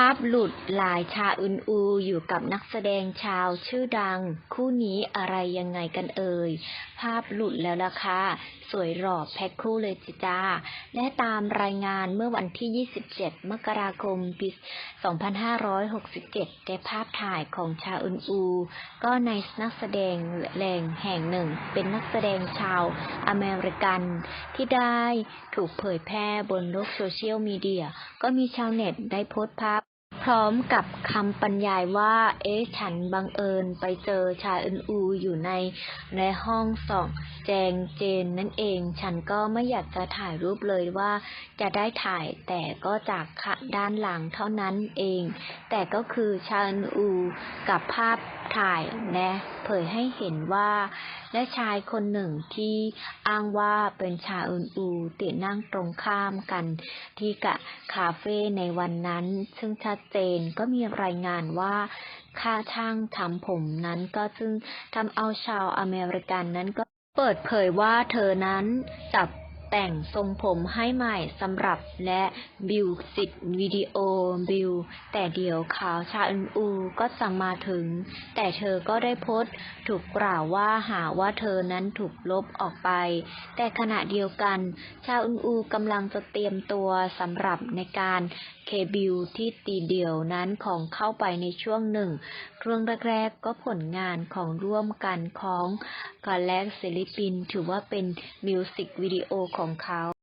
ภาพหลุดหลายชาอึนอูอยู่กับนักแสดงชาวชื่อดัง คู่นี้อะไรยังไงกันเอ่ย ภาพหลุดแล้วล่ะค่ะ สวยหล่อแพ็คคู่เลยจิจ้า และตามรายงานเมื่อวันที่ 27 มกราคม ปี 2567 ได้ภาพถ่ายของชาอึนอู ก็ในนักแสดงแรงแห่งหนึ่ง เป็นนักแสดงชาวอเมริกัน ที่ได้ถูกเผยแพร่บนโลกโซเชียลมีเดีย ก็มีชาวเน็ตได้โพสต์ภาพ พร้อมกับคำบรรยายว่า เอ๊ะ ฉันบังเอิญไปเจอชายอึนอูอยู่ในในห้องส่องแจงเจนนั่นเอง ฉันก็ไม่อยากจะถ่ายรูปเลยว่า จะได้ถ่ายแต่ก็จากด้านหลังเท่านั้นเอง แต่ก็คือชายอึนอูกับภาพถ่ายและเผยให้เห็นว่า และชายคนหนึ่งที่อ้างว่าเป็นชาอึนอูติดนั่งตรงข้ามกันที่กะคาเฟ่ในวันนั้น ซึ่งชัดเจนก็มีรายงานว่าค่าช่างทำผมนั้นก็ซึ่งทำเอาชาวอเมริกันนั้นก็เปิดเผยว่าเธอนั้นจับ แต่งทรงผมให้ใหม่สำหรับและบิวสิทธิ์วิดีโอบิวแต่เดี๋ยวข่าวชาอึนอูก็สั่งมาถึง แต่เธอก็ได้โพสต์ถูกกล่าวว่าหาว่าเธอนั้นถูกลบออกไป แต่ขณะเดียวกัน ชาอึนอูกำลังจะเตรียมตัวสำหรับในการเคบิวที่ตีเดี่ยวนั้นของเข้าไปในช่วงหนึ่งเรื่องแรกๆก็ผลงานของร่วมกันของกาแล็กศิลปิน ถือว่าเป็นมิวสิกวิดีโอของของเขา